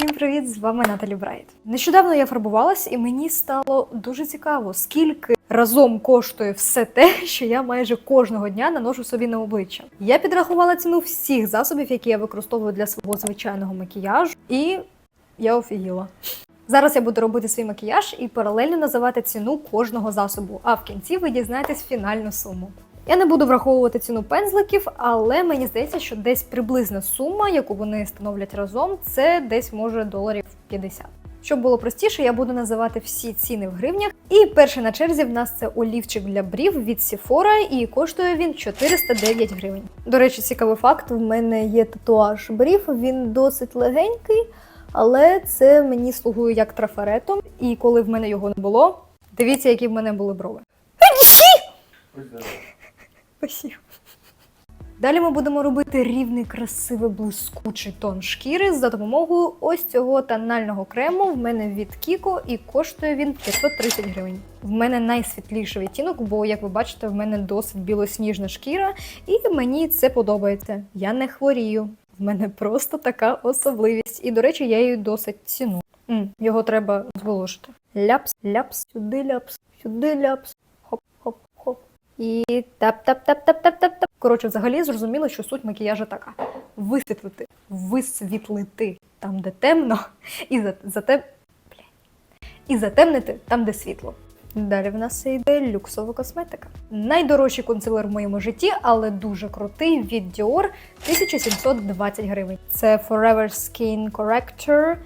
Всім привіт! З вами Наталі Брайт. Нещодавно я фарбувалась, і мені стало дуже цікаво, скільки разом коштує все те, що я майже кожного дня наношу собі на обличчя. Я підрахувала ціну всіх засобів, які я використовую для свого звичайного макіяжу, і я офігіла. Зараз я буду робити свій макіяж і паралельно називати ціну кожного засобу, а в кінці ви дізнаєтесь фінальну суму. Я не буду враховувати ціну пензликів, але мені здається, що десь приблизна сума, яку вони становлять разом, це десь може доларів 50. Щоб було простіше, я буду називати всі ціни в гривнях. І перший на черзі в нас це олівчик для брів від Sephora, і коштує він 409 гривень. До речі, цікавий факт: в мене є татуаж брів, він досить легенький, але це мені слугує як трафаретом. І коли в мене його не було, дивіться, які в мене були брови. Спасибо. Далі ми будемо робити рівний, красивий, блискучий тон шкіри за допомогою ось цього тонального крему. В мене від Кіко і коштує він 530 гривень. В мене найсвітліший відтінок, бо, як ви бачите, в мене досить білосніжна шкіра, і мені це подобається. Я не хворію. В мене просто така особливість. І, до речі, я її досить ціну. М, його треба зволожити. Ляпс, ляпс, сюди ляпс, сюди ляпс. І тап-тап-тап-тап-тап-тап-тап. Коротше, взагалі зрозуміло, що суть макіяжу така: висвітлити, висвітлити там, де темно, і за, зате, бля, і затемнити там, де світло. Далі в нас йде люксова косметика. Найдорожчий консилер в моєму житті, але дуже крутий від Dior 1720 гривень. Це Forever Skin Corrector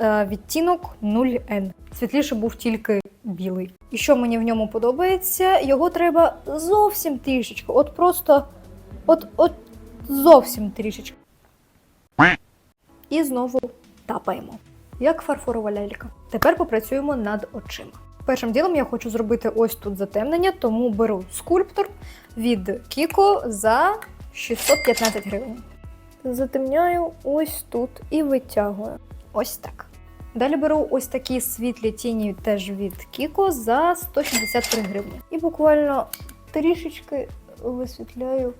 е, відтінок 0N. Світліше був тільки білий. І що мені в ньому подобається, його треба зовсім трішечки. От просто, от, от зовсім трішечки. І знову тапаємо. Як фарфорова лялька. Тепер попрацюємо над очима. Першим ділом я хочу зробити ось тут затемнення, тому беру скульптор від Кіко за 615 гривень. Затемняю ось тут і витягую. Ось так. Далі беру ось такі світлі тіні теж від Кіко за 163 гривні. І буквально трішечки висвітляю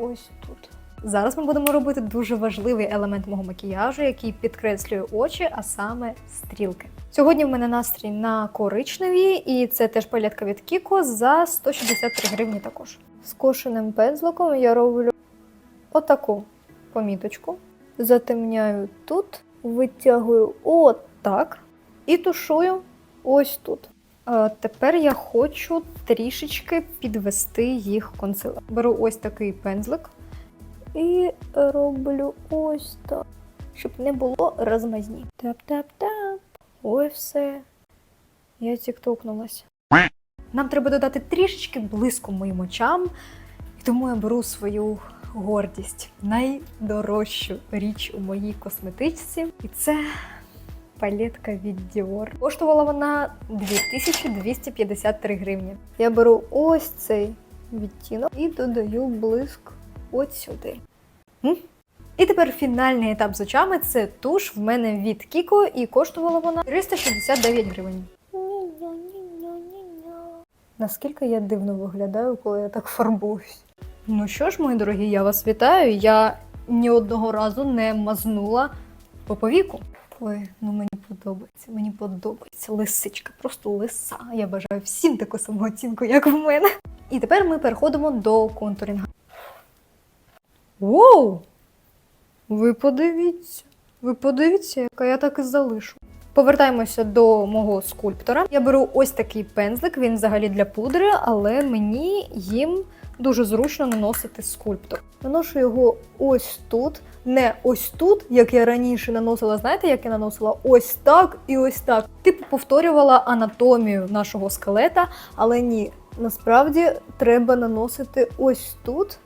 ось тут. Зараз ми будемо робити дуже важливий елемент мого макіяжу, який підкреслює очі, а саме стрілки. Сьогодні в мене настрій на коричневі, і це теж палетка від Кіко за 163 гривні також. Скошеним пензликом я роблю отаку поміточку, затемняю тут, витягую отак і тушую ось тут. Е, Тепер я хочу трішечки підвести їх консилер. Беру ось такий пензлик і роблю ось так, щоб не було розмазні. Тап-тап-тап. Ой, все. Я тіктокнулася. Нам треба додати трішечки блиску моїм очам, і тому я беру свою гордість, найдорожчу річ у моїй косметичці. І це палетка від Dior. Коштувала вона 2253 гривні. Я беру ось цей відтінок і додаю блиск от сюди. М? І тепер фінальний етап з очами це туш в мене від Кіко, і коштувала вона 369 гривень. Наскільки я дивно виглядаю, коли я так фарбуюсь. Ну що ж, мої дорогі, я вас вітаю. Я ні одного разу не мазнула по повіку. Ой, ну мені подобається, мені подобається. Лисичка, просто лиса. Я бажаю всім таку самооцінку, як в мене. І тепер ми переходимо до контурінга. Воу! Ви подивіться, ви подивіться, яка я так і залишу. Повертаємося до мого скульптора. Я беру ось такий пензлик, він взагалі для пудри, але мені їм дуже зручно наносити скульптор. Наношу його ось тут, не ось тут, як я раніше наносила. Знаєте, як я наносила ось так і ось так. Типу повторювала анатомію нашого скелета, але ні, насправді треба наносити ось тут.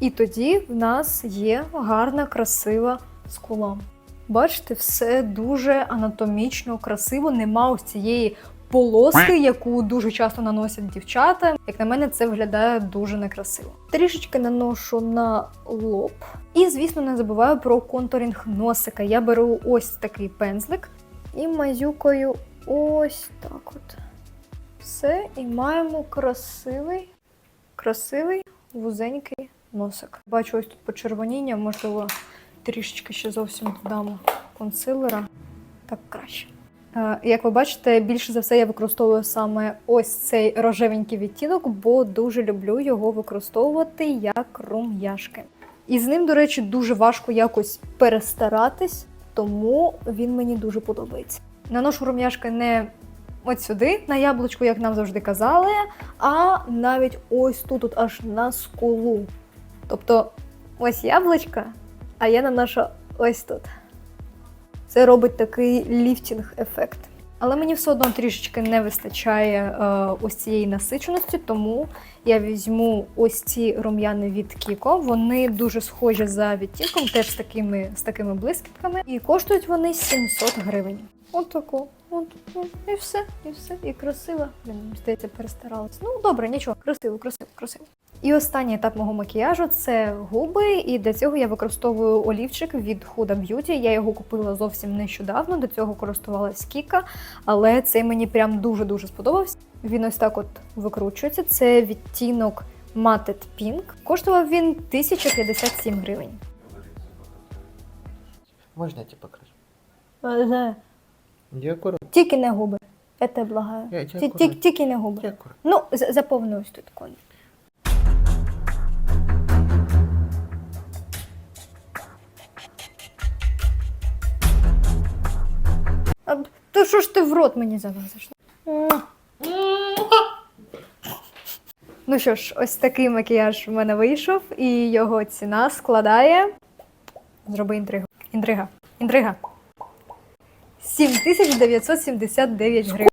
І тоді в нас є гарна, красива скула. Бачите, все дуже анатомічно, красиво, нема ось цієї полоски, яку дуже часто наносять дівчата. Як на мене, це виглядає дуже некрасиво. Трішечки наношу на лоб. І, звісно, не забуваю про контурінг носика. Я беру ось такий пензлик і мазюкаю ось так от. Все, і маємо красивий, красивий вузенький носик. Бачу ось тут почервоніння, можливо, трішечки ще зовсім додамо. консилера, так краще. Е, Як ви бачите, більше за все я використовую саме ось цей рожевенький відтінок, бо дуже люблю його використовувати як рум'яшки. І з ним, до речі, дуже важко якось перестаратись, тому він мені дуже подобається. Наношу рум'яшки не от сюди, на яблучку, як нам завжди казали, а навіть ось тут, от аж на скулу. Тобто ось яблучка, а я наношу ось тут. Це робить такий ліфтінг-ефект. Але мені все одно трішечки не вистачає е, ось цієї насиченості, тому я візьму ось ці рум'яни від Kiko. Вони дуже схожі за відтінком, теж з такими, з такими блискітками. І коштують вони 700 гривень. От таку. От, от, і все, і все, і красиво. Блін, здається, перестаралась. Ну, добре, нічого, красиво, красиво, красиво. І останній етап мого макіяжу це губи, і для цього я використовую олівчик від Huda Beauty. Я його купила зовсім нещодавно. До цього користувалась Кіка, але цей мені прям дуже-дуже сподобався. Він ось так от викручується. Це відтінок Matted Pink. Коштував він 1057 гривень. Можна я тебе покажу? Але Аккуратно. тільки не губи. Я тебе благаю. Я Ті- тебе ті- Тільки не губи. Аккуратно. Ну, за- заповни ось тут колір. А, б- то що ж ти в рот мені залазиш? Муа. Ну що ж, ось такий макіяж в мене вийшов, і його ціна складає. Зроби інтригу. Інтрига. Інтрига. 7979 гривень.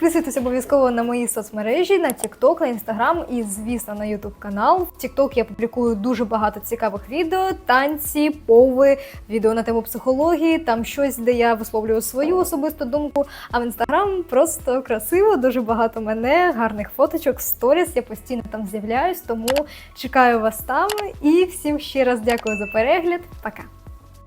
Підписуйтесь обов'язково на мої соцмережі, на TikTok, на Instagram і, звісно, на YouTube канал. В TikTok я публікую дуже багато цікавих відео, танці, пови, відео на тему психології, там щось, де я висловлюю свою особисту думку. А в Instagram просто красиво, дуже багато мене, гарних фоточок, сторіс. Я постійно там з'являюсь, тому чекаю вас там. І всім ще раз дякую за перегляд. Пока!